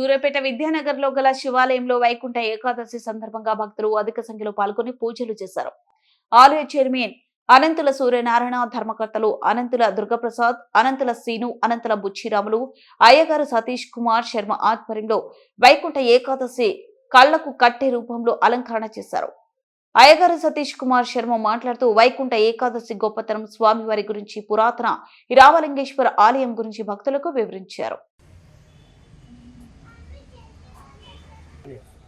సూర్యాపేట విద్యానగర్లో గల శివాలయంలో వైకుంఠ ఏకాదశి సందర్భంగా భక్తులు అధిక సంఖ్యలో పాల్గొని పూజలు చేశారు. ఆలయ చైర్మన్ అనంతుల సూర్యనారాయణ ధర్మకర్తలు అనంతుల దుర్గప్రసాద్ అనంతుల సీను అనంతుల బుచ్చిరాములు అయ్యగారు సతీష్ కుమార్ శర్మ ఆధ్వర్యంలో వైకుంఠ ఏకాదశి కళ్ళకు కట్టె రూపంలో అలంకరణ చేశారు. అయ్యగారు సతీష్ కుమార్ శర్మ మాట్లాడుతూ వైకుంఠ ఏకాదశి గొప్పతనం స్వామివారి గురించి పురాతన రామలింగేశ్వర ఆలయం గురించి భక్తులకు వివరించారు. Yes.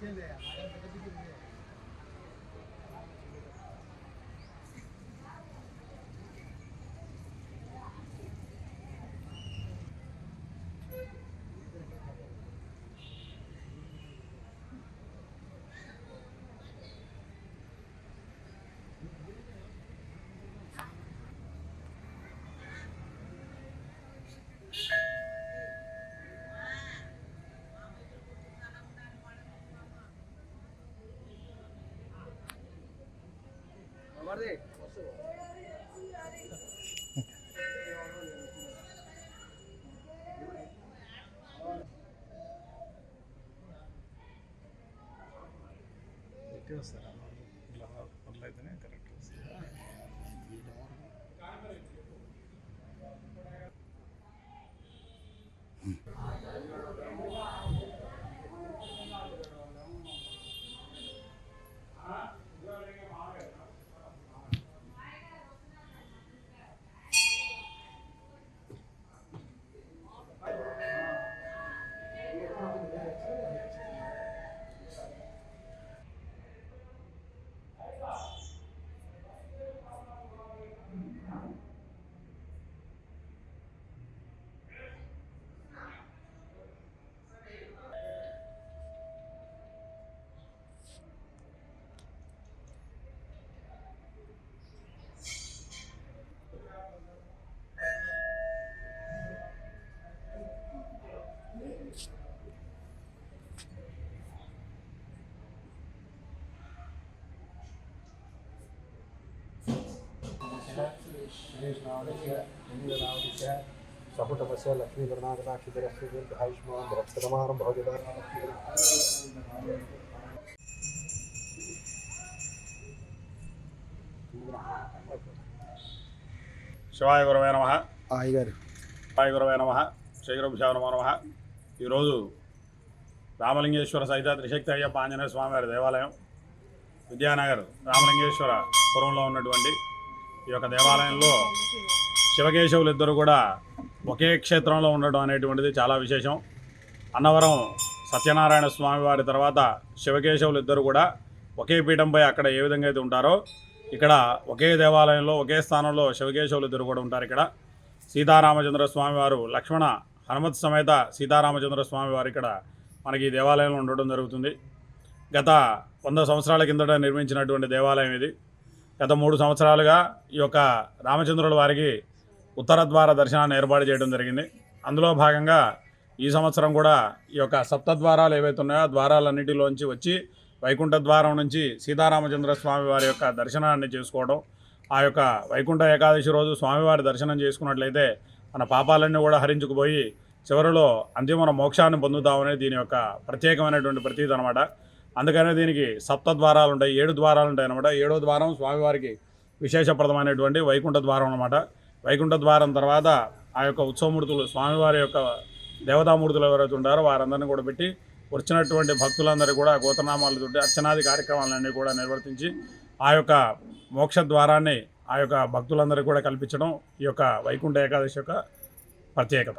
现在呀，好像没得机会。ಸರ್ ಬರ್ಲಾ ಇದ್ದಾನೆ ಕರೆಕ್ಟ್ ಹ್ಞೂ వస్తుంది సపుటమస్య లక్ష్మీకరుణాకటాక్షిధరస్య దీర్ఘాయుష్మాన్ భరత్సరమానం భవజదా శివాయ గురవే నమ. ఆయ్గారు శివాయ గురవే నమ. శ్రీగురుభ్యో నమో నమ. ఈరోజు రామలింగేశ్వర సహిత త్రిశక్తి అయ్యప్ప ఆంజనేయ స్వామి వారి దేవాలయం. విద్యానగర్ రామలింగేశ్వర పురంలో ఉన్నటువంటి ఈ యొక్క దేవాలయంలో శివకేశవులు ఇద్దరు కూడా ఒకే క్షేత్రంలో ఉండడం అనేటువంటిది చాలా విశేషం. అన్నవరం సత్యనారాయణ స్వామి వారి తర్వాత శివకేశవులు ఇద్దరు కూడా ఒకే పీఠంపై అక్కడ ఏ విధంగా అయితే ఉంటారో ఇక్కడ ఒకే దేవాలయంలో ఒకే స్థానంలో శివకేశవులు ఇద్దరు కూడా ఉంటారు ఇక్కడ. సీతారామచంద్ర స్వామి వారు లక్ష్మణ హనుమత్ సమేత సీతారామచంద్ర స్వామి వారు ఇక్కడ మనకి ఈ దేవాలయంలో ఉండడం జరుగుతుంది. గత వంద సంవత్సరాల కిందట నిర్మించినటువంటి దేవాలయం ఇది. గత మూడు సంవత్సరాలుగా ఈ యొక్క రామచంద్రుల వారికి ఉత్తర ద్వార దర్శనాన్ని ఏర్పాటు చేయడం జరిగింది. అందులో భాగంగా ఈ సంవత్సరం కూడా ఈ యొక్క సప్తద్వారాలు ఏవైతే ఉన్నాయో ఆ ద్వారాలన్నిటిలోంచి వచ్చి వైకుంఠ ద్వారం నుంచి సీతారామచంద్ర స్వామి వారి యొక్క దర్శనాన్ని చేసుకోవడం ఆ యొక్క వైకుంఠ ఏకాదశి రోజు స్వామివారి దర్శనం చేసుకున్నట్లయితే మన పాపాలన్నీ కూడా హరించుకుపోయి చివరిలో అంతిమ మోక్షాన్ని పొందుతామనే దీని యొక్క ప్రత్యేకమైనటువంటి ప్రతీతి అనమాట అందుకనే దీనికి సప్త ద్వారాలు ఉంటాయి ఏడు ద్వారాలు ఉంటాయి అనమాట ఏడో ద్వారం స్వామివారికి విశేషప్రదమైనటువంటి వైకుంఠ ద్వారం అనమాట వైకుంఠ ద్వారం తర్వాత ఆ యొక్క ఉత్సవమూర్తులు స్వామివారి యొక్క దేవతామూర్తులు ఎవరైతే ఉంటారో వారందరినీ కూడా పెట్టి వచ్చినటువంటి భక్తులందరూ కూడా గోతనామాలు చుట్టి అర్చనాది కార్యక్రమాలన్నీ కూడా నిర్వర్తించి ఆ యొక్క మోక్ష ద్వారాన్ని ఆ యొక్క భక్తులందరికీ కూడా కల్పించడం ఈ యొక్క వైకుంఠ ఏకాదశి యొక్క ప్రత్యేకత.